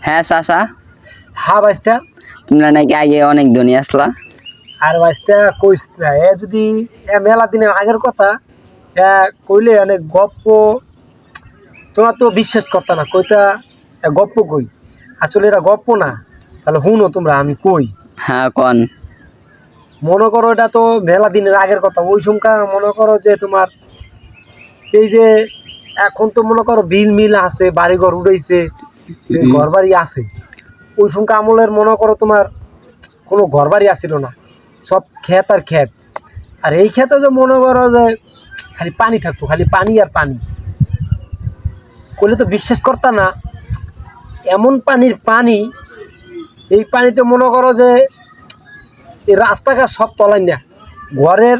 হ্যাঁ চাচা। হ্যাঁ বাইস্তা। তোমরা নাকি আগে অনেক ধনী আসলা। আর বাইস্তা কইস না এ যদি এ মেলা দিনের আগের কথা এ কইলে অনেক গপ্প। তোমরা তো বিশ্বাস করতা না কইতা গপ্প কই? আসলে এটা গপ্প না তাহলে হুনো তোমরা আমি কই? হ্যাঁ কন? মনে করো এটা তো মেলা দিনের আগের কথা ওই সমকা মনে করো যে তোমার এই যে এখন তো মনে করো বিল মিল আছে বাড়িঘর উড়াইছে হুম। ঘর বাড়ি আছে ওই সমকা আমলের মনে করো তোমার কোনো ঘর বাড়ি আসছিল না। সব ক্ষেত আর ক্ষেত। আর এই ক্ষেতে যে মনে করো যে খালি পানি থাকতো খালি পানি আর পানি। করলে তো বিশ্বাস করতা না এমন পানির পানি এই পানিতে মনে করো যে এই রাস্তাঘাট সব তলাই না ঘরের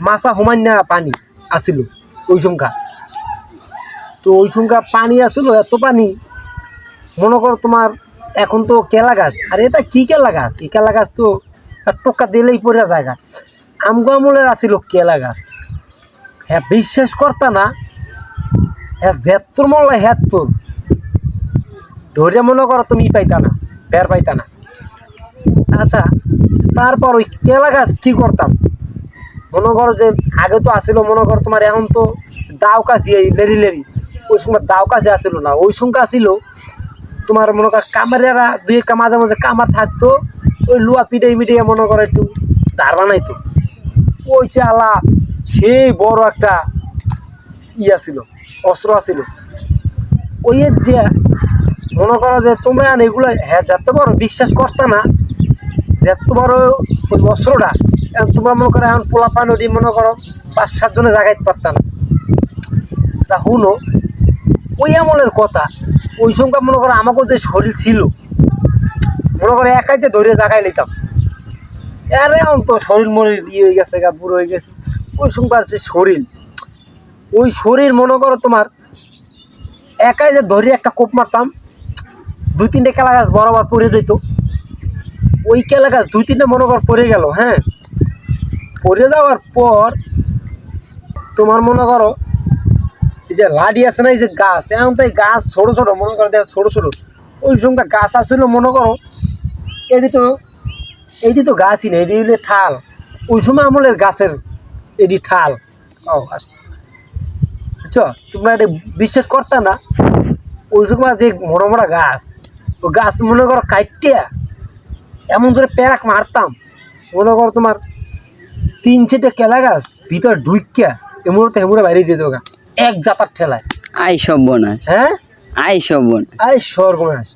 মাছা হোমাই না পানি আসিল ওই সংখ্যা। তো ওই সংখ্যা পানি আসিল এত পানি মনে করো তোমার এখন তো কেলা গাছ। আর এটা কি কেলা গাছ? এই কেলা গাছ তো টোকা দিলেই পড়ে জায়গা আমগো আসিল কেলা গাছ। হ্যাঁ বিশ্বাস করতা না। হ্যাঁ জেত্তর মল্লা হ্যাত্তর ধৈর্য মনে করো তুমি পাইতা না, বের পাইতা না। আচ্ছা তারপর ওই কেলা গাছ কি করতাম? মনে করো যে আগে তো আসিল মনে করো তোমার এখন তো দাও কাছি লেরি লেরি। ওই সময় দাও কাছে আসিল না। ওই সংখ্যা আসিল তোমার মনে করো কামারেরা দুই একটা মাঝে মাঝে কামার থাকতো, ওই লুয়া পিটাই মিটিয়ে মনে করো একটু ধার বানাইতো। ওই চালা সেই বড় একটা ইয়া ছিল, অস্ত্র আছিল। ওই দিয়া মনে করো যে তোমরা এগুলো হ্যাঁ যত বড় বিশ্বাস করতে না, যত বড় ওই অস্ত্রটা তোমরা মনে করো এখন পোলা ওটি মনে করো পাঁচ সাতজনে জাগাইতে পারতাম যা হুনো, ওই আমলের কথা ওই সংখ্যা মনে করো আমাকেও যে শরীর ছিল, মনে করো একাইতে ধরে জাগাই নিতাম। আরে এখন তো শরীর মরির ইয়ে হয়ে গেছে গা, বুড়ো হয়ে গেছে। ওই সংখ্যার যে শরীর। ওই শরীর মনে করো তোমার, একাই যে ধরে একটা কোপ মারতাম, দুই তিনটে কেলা গাছ বরাবর পড়ে যেত। ওই কেলা গাছ দুই তিনটে মনে কর পড়ে গেল হ্যাঁ? পড়ে যাওয়ার পর তোমার মনে করো এই যে লাডি আছে না, এই যে গাছ, এখন তো এই গাছ ছোট ছোট, মনে করো দেখ ছোট ছোট। ওই সময় গাছ আসছিল মনে করো, এটি তো এইটি তো গাছই না, এটি হলে ঠাল ওই সময় আমলের গাছের এটি ঠাল ও আস বুঝছ? তোমরা এটা বিশ্বাস করতে না, ওই সময় যে মোড়া মোড়া গাছ, ও গাছ মনে করো কাইটিয়া এমন করে প্যারাক মারতাম। মনে করো তোমার তিন চারটে কেলা গাছ, ভিতরে ঢুকিয়া এমুড়তে এমুড়ে বাইরে যেত গা এক জাপার ঠেলায়। আই সর্বনাশ। হ্যাঁ? আই সর্বনাশ। আই সর্বনাশ।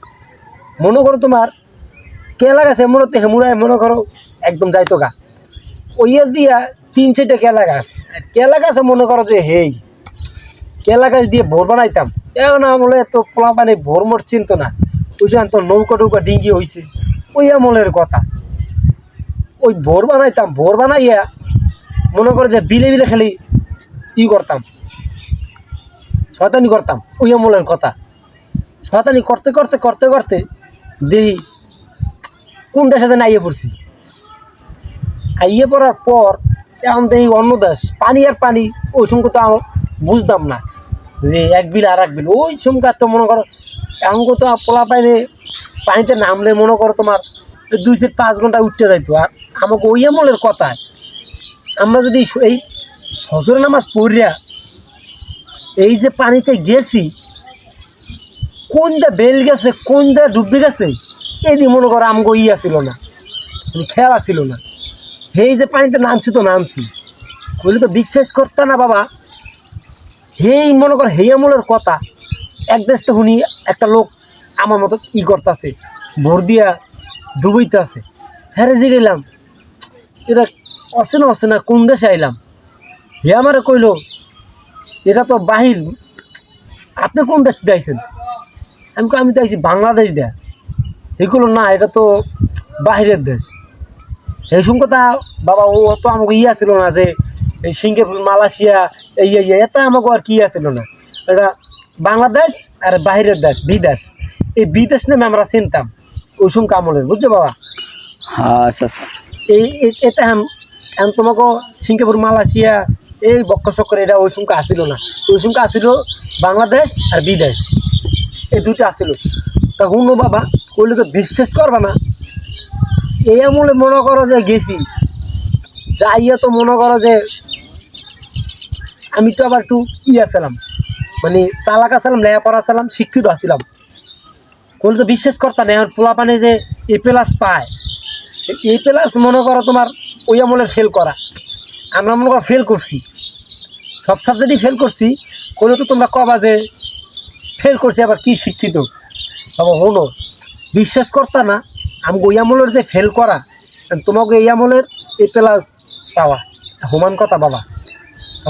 মনে করো তোমার কেলা গাছ এমুড়তে হেমুড়ায় মনে করো একদম যাইতো গা। ওইয়া দিয়া তিন চারটে কেলা গাছ। কেলা গাছে মনে করো যে হেই কেলা গাছ দিয়ে ভোর বানাইতাম। এখন আমলে তো পোলা পানি ভোর মোট চিনত না। ওই যে তো নৌকা টৌকা ডিঙ্গি হয়েছে ওই আমলের কথা। ওই ভোর বানাইতাম ভোর বানাইয়া মনে করো যে বিলে বিলে খালি ই করতাম। শয়তানি করতাম, ওই আমলের কথা। শয়তানি করতে করতে করতে করতে দেখি কোন দেশে যেন আইয়ে পড়ছি। আইয়ে পড়ার পর এখন দেখি অন্য দেশ, পানি আর পানি, ওই সময় তো আমার বুঝতাম না যে এক বিল আর এক বিল। ওই সময় তো মনে করো, এখন তো পোলা পাইনে পানিতে নামলে মনে করো তোমার দুই থেকে পাঁচ ঘণ্টা উঠতে যাইতো। আর আমাকে ওই আমলের কথায় আমরা যদি এই হজর নামাজ পড়িয়া এই যে পানিতে গেছি কোনটা বেল গেছে কোনটা ডুবে গেছে এই মনে করো আমগো ইয়া ছিল না মানে খেলা ছিল না। এই যে পানিতে নামছি তো নামছি। বলি তো বিশ্বাস করতে না বাবা। হেই মনে কর হেই আমলের কথা। এক দেশ তো শুনি একটা লোক আমার মতো ই করতেছে, ভোর দিয়া ডুবইতে আছে হ্যাঁ রে গেলাম এটা অচেনা অচেনা কোন দেশে আইলাম? হে আমারে কইলো এটা তো বাহির। আপনি কোন দেশ দিয়েছেন আমি আমি তো আইছি বাংলাদেশ দেয়া। এগুলো না এটা তো বাহিরের দেশ। এই সব কথা বাবা ও তো আমাকে ইয়া ছিল না যে এই সিঙ্গাপুর মালয়েশিয়া এই এই, এটা আমাকে আর কি ছিল না। এটা বাংলাদেশ আর বাহিরের দেশ বিদেশ। এই বিদেশ নামে আমরা চিনতাম ওই সব কামলের বুঝছ বাবা? হ্যাঁ আচ্ছা এই এটা এখন এখন তোমাকে সিঙ্গাপুর মালয়েশিয়া এই বক্ক চক্কর এটা ওই সংখ্যা আসিল না। ওই সংখ্যা আসিল বাংলাদেশ আর বিদেশ। এই দুইটা আসিল। তা হুনো বাবা কইলে তো বিশ্বাস করবা না? এই আমলে মনে করো যে গেছি। যাইয়া তো মনে করো যে আমি তো আবার একটু ইয়া আছিলাম মানে চালাক আছিলাম লেখাপড়া ছিলাম, শিক্ষিত আছিলাম কোনো তো বিশ্বাস করতাম না, এখন পোলা পানে যে এ প্লাস পায়। এ প্লাস মনে করো তোমার ওই আমলে ফেল করা। আমরা মনে করো ফেল করছি। সব সাবজেক্টই ফেল করছি। কোনো তো তোমরা কবা যে ফেল করছি, আবার কি শিক্ষিত? বাবা হনো বিশ্বাস করতা না আমি ওই আমলের যে ফেল করা তোমাকে এই আমলের এ প্লাস পাওয়া। সমান কথা, বাবা।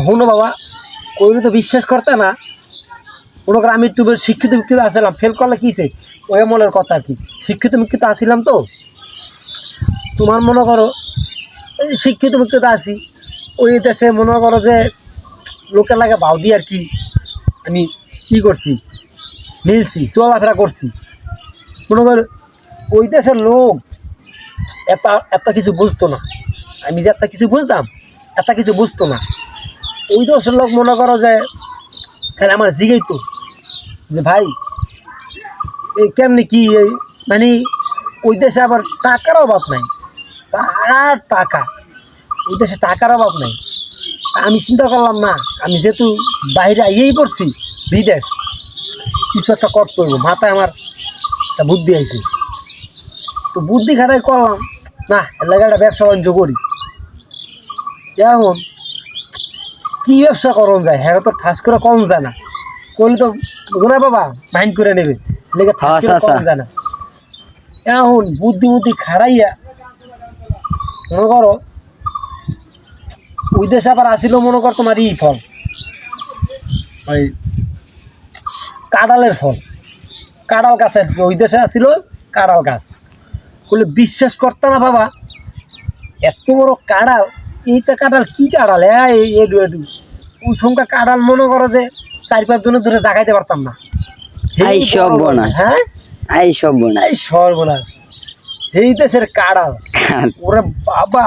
হনো বাবা, কইলে তো বিশ্বাস করতে না করো আমি একটু শিক্ষিত বিক্ষিত আসলাম। ফেল করলে কিসে ওই আমলের কথা কি। শিক্ষিত বিক্ষিত আসিলাম তো। তোমার মনে করো, এই শিক্ষিত বিক্ষিত আছি ওই দেশে মনে করো যে লোকের লাগে ভাও দিয়ে আর কি আমি কি করছি, মিলছি, চলাফেরা করছি। মনে কর, ওই দেশের লোক এত এত কিছু বুঝতো না। আমি যে এত কিছু বুঝতাম, এত কিছু বুঝতো না। ওই দেশের লোক মনে করো যে খালি আমার জিগেই তো, যে ভাই এই কেমনি কি এই মানে ওই দেশে আবার টাকার অভাব নাই। আর টাকা, ওই দেশে টাকার অভাব নাই। আমি চিন্তা করলাম না আমি যেহেতু বাইরে আইয়েই পড়ছি বিদেশ কিছু একটা করতে হইব। মাথায় আমার একটা বুদ্ধি আইছে। তো বুদ্ধি খাটাই করলাম না এলাকা একটা ব্যবসা বাণিজ্য করি। এখন কি ব্যবসা করন যায়? হ্যাঁ তো ঠাস করে কম যায় না। করলে তো গোনা বাবা মাইন্ড করে নেবে। লেগে ঠাস করে আচ্ছা, কম আচ্ছা। যায় না। এখন বুদ্ধি বুদ্ধি খাড়াইয়া মনে করো ওই দেশে আবার আসিল মনে কর তোমার ই ফল। ওই কাঁড়ালের ফল। কাঁড়াল গাছ আসছিল ওই দেশে আসিল কাঁড়াল গাছ। বলে বিশ্বাস করতে না বাবা এত বড় কাঁড়াল এইটা কাঁড়াল কি কাঁড়াল হ্যাঁ এই এডু এডু। ওই সংখ্যা কাঁড়াল মনে করো যে চার পাঁচ জনের ধরে জাগাইতে পারতাম না। এই এই বড় বড়, হ্যাঁ? এই সর্বনাশ। এই সর্বনাশ। এই দেশের কাঁড়াল ওরা বাবা।